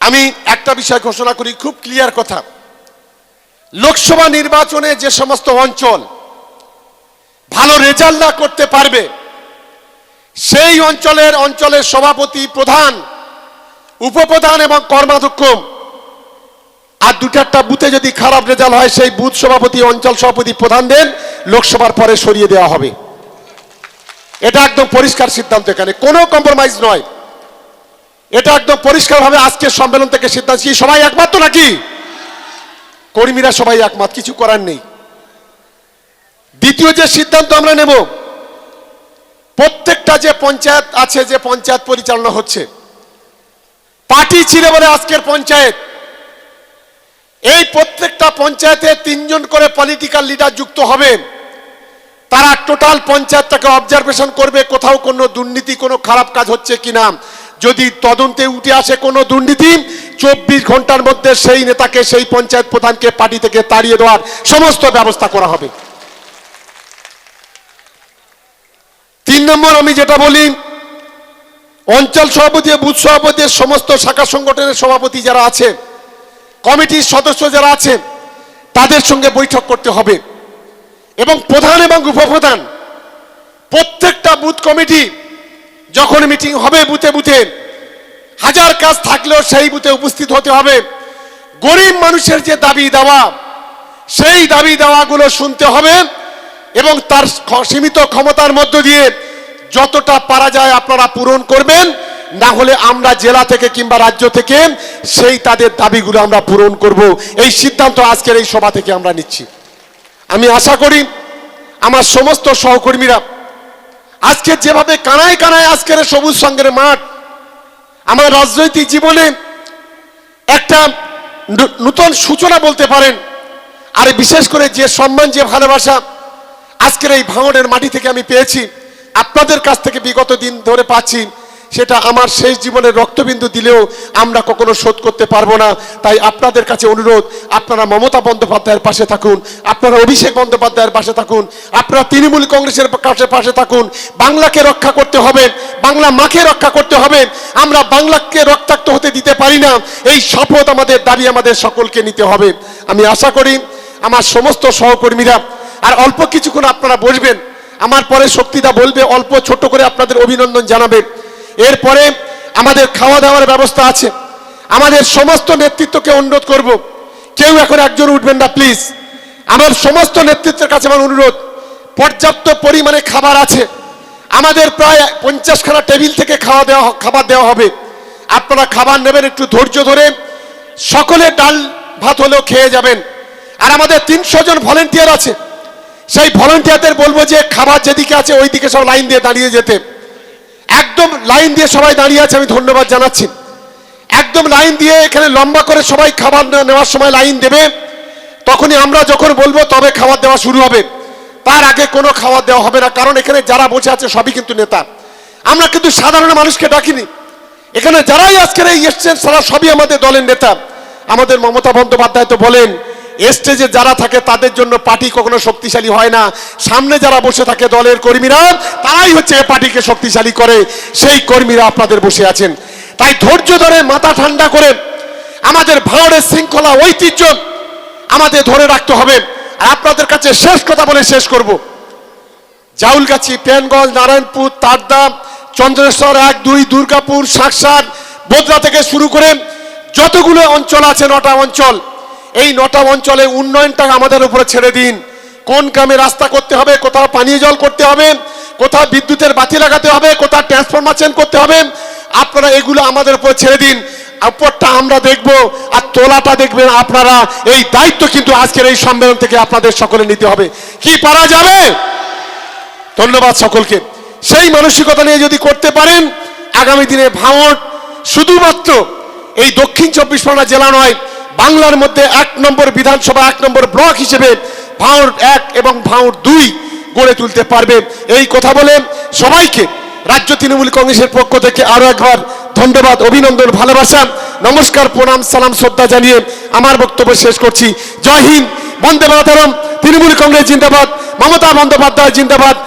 আমি একটা বিষয় ঘোষণা করি, খুব ক্লিয়ার কথা। লোকসভা নির্বাচনে যে সমস্ত অঞ্চল ভালো রেজাল্ট না করতে পারবে, সেই অঞ্চলের অঞ্চলের সভাপতি, প্রধান, উপপ্রধান এবং কর্মাধ্যক্ষ, আর দু চারটা বুথে যদি খারাপ রেজাল্ট হয়, সেই বুথ সভাপতি, অঞ্চল সভাপতি, প্রধানদের লোকসভার পরে সরিয়ে দেওয়া হবে। এটা একদম পরিষ্কার সিদ্ধান্ত এখানে। কোনো কম্প্রোমাইজ নয়। এটা একদম পরিষ্কারভাবে আজকের সম্মেলন থেকে সিদ্ধান্ত। সবাই একমাত্র নাকি? কর্মীরা সবাই একমত, কিছু করার নেই। দ্বিতীয় যে সিদ্ধান্ত আমরা নেব, প্রত্যেকটা যে পঞ্চায়েত আছে, যে পঞ্চায়েত পরিচালনা হচ্ছে, পার্টি ছিল বলে আজকের পঞ্চায়েত। এই প্রত্যেকটা পঞ্চায়েতে তিনজন করে পলিটিক্যাল লিডার যুক্ত হবে তারা টোটাল পঞ্চায়েতটাকে অবজারভেশন করবে, কোথাও কোনো দুর্নীতি, কোনো খারাপ কাজ হচ্ছে কিনা। যদি তদন্তে উঠে আসে কোনো দুর্নীতি, চব্বিশ ঘণ্টার মধ্যে সেই নেতাকে, সেই পঞ্চায়েত প্রধানকে পার্টি থেকে তাড়িয়ে দেওয়ার সমস্ত ব্যবস্থা করা হবে। তিন নম্বর আমি যেটা বলি, অঞ্চল সভাপতি, বুথ সভাপতি, সমস্ত শাখা সংগঠনের সভাপতি যারা আছে, কমিটির সদস্য যারা আছেন তাদের সঙ্গে বৈঠক করতে হবে। এবং প্রধান এবং উপপ্রধান, প্রত্যেকটা বুথ কমিটি যখন মিটিং হবে বুথে বুথে, হাজার কাজ থাকলেও সেই বুথে উপস্থিত হতে হবে। গরিব মানুষের যে দাবি দেওয়া, সেই দাবি দেওয়াগুলো শুনতে হবে এবং তার সীমিত ক্ষমতার মধ্য দিয়ে যতটা পারা যায় আপনারা পূরণ করবেন। না হলে আমরা জেলা থেকে কিংবা রাজ্য থেকে সেই তাদের দাবিগুলো আমরা পূরণ করব। এই সিদ্ধান্ত আজকের এই সভা থেকে আমরা নিচ্ছি। আমি আশা করি আমার সমস্ত সহকর্মীরা আজকে যেভাবে কানায় কানায় আজকের সবুজ সঙ্গের মাঠ আমার রাজনৈতিক জীবনে একটা নতুন সূচনা বলতে পারেন। আর বিশেষ করে যে সম্মান, যে ভালোবাসা আজকের এই ভাঙনের মাটি থেকে আমি পেয়েছি, আপনাদের কাছ থেকে বিগত দিন ধরে পাচ্ছি। সেটা আমার শেষ জীবনের রক্তবিন্দু দিলেও আমরা কখনো শোধ করতে পারব না। তাই আপনাদের কাছে অনুরোধ, আপনারা মমতা বন্দ্যোপাধ্যায়ের পাশে থাকুন, আপনারা অভিষেক বন্দ্যোপাধ্যায়ের পাশে থাকুন, আপনারা তৃণমূল কংগ্রেসের কাছে পাশে থাকুন। বাংলাকে রক্ষা করতে হবে, বাংলা মাকে রক্ষা করতে হবে। আমরা বাংলাকে রক্তাক্ত হতে দিতে পারি না। এই শপথ আমাদের দাবি আমাদের সকলকে নিতে হবে। আমি আশা করি আমার সমস্ত সহকর্মীরা, আর অল্প কিছুক্ষণ আপনারা বসবেন। আমার পরে শক্তিদা বলবে, অল্প ছোট করে আপনাদের অভিনন্দন জানাবে। এরপরে আমাদের খাওয়া দাওয়ার ব্যবস্থা আছে। আমাদের সমস্ত নেতৃত্বকে অনুরোধ করব, কেউ এখন একজন উঠবেন না, প্লিজ। আমার সমস্ত নেতৃত্বের কাছে আমার অনুরোধ, পর্যাপ্ত পরিমাণে খাবার আছে। আমাদের প্রায় পঞ্চাশখানা টেবিল থেকে খাওয়া দেওয়া খাবার দেওয়া হবে। আপনারা খাবার নেবেন একটু ধৈর্য ধরে। সকলে ডাল ভাত হলেও খেয়ে যাবেন। আর আমাদের তিনশো জন ভলেন্টিয়ার আছে। সেই ভলেন্টিয়ারদের বলব যে, খাবার যেদিকে আছে ওই দিকে সব লাইন দিয়ে দাঁড়িয়ে যেতে। একদম লাইন দিয়ে সবাই দাঁড়িয়ে আছে, আমি ধন্যবাদ জানাচ্ছি। একদম লাইন দিয়ে এখানে লম্বা করে সবাই খাবার নেওয়ার সময় লাইন দেবে। তখনই আমরা যখন বলব, তবে খাবার দেওয়া শুরু হবে। তার আগে কোনো খাবার দেওয়া হবে না, কারণ এখানে যারা বসে আছে সবই কিন্তু নেতা। আমরা কিন্তু সাধারণ মানুষকে ডাকিনি। এখানে যারাই আজকের এই এসছেন তারা সবই আমাদের দলের নেতা। আমাদের মমতা বন্দ্যোপাধ্যায় তো বলেন স্টেজে যারা থাকে, তাদের জন্য পার্টি কখনো শক্তিশালী হয় না। সামনে যারা বসে থাকে দলের কর্মীরা, তারাই হচ্ছে এই পার্টিকে শক্তিশালী করে। সেই কর্মীরা আপনাদের বসে আছেন। তাই ধৈর্য ধরে মাথা ঠান্ডা করে আমাদের ভাঙড়ের শৃঙ্খলা, ঐতিহ্য আমাদের ধরে রাখতে হবে। আর আপনাদের কাছে শেষ কথা বলে শেষ করব। জাউলগাছি, প্যানগঞ্জ, নারায়ণপুর তারদা চন্দ্রেশ্বর এক, দুই, দুর্গাপুর শাকসার বোদরা থেকে শুরু করে যতগুলো অঞ্চল আছে, নটা অঞ্চল এই নটা অঞ্চলে উন্নয়নটা আমাদের উপরে ছেড়ে দিন। কোন গ্রামে রাস্তা করতে হবে, কোথাও পানীয় জল করতে হবে, কোথাও বিদ্যুতের বাতি লাগাতে হবে, কোথাও ট্রান্সফরমার চেঞ্জ করতে হবে, আপনারা এগুলো আমাদের উপর ছেড়ে দিন। উপরটা আমরা দেখব আর তোলাটা দেখবেন আপনারা। এই দায়িত্ব কিন্তু আজকের এই সম্মেলন থেকে আপনাদের সকলে নিতে হবে। কি পারা যাবে? ধন্যবাদ সকলকে। সেই মানসিকতা নিয়ে যদি করতে পারেন, আগামী দিনে ভাঙড় শুধুমাত্র এই দক্ষিণ চব্বিশ পরগনা জেলা নয় বাংলার মধ্যে এক নম্বর বিধানসভা, এক নম্বর ব্লক হিসেবে ভাঙড় এক এবং ভাঙড় দুই গড়ে তুলতে পারবে। এই কথা বলে সবাইকে রাজ্য তৃণমূল কংগ্রেসের পক্ষ থেকে আরও একবার ধন্যবাদ, অভিনন্দন, ভালোবাসা, নমস্কার, প্রণাম, সালাম, শ্রদ্ধা জানিয়ে আমার বক্তব্য শেষ করছি। জয় হিন্দ, বন্দে মাতরম, তৃণমূল কংগ্রেস জিন্দাবাদ, মমতা বন্দ্যোপাধ্যায় জিন্দাবাদ।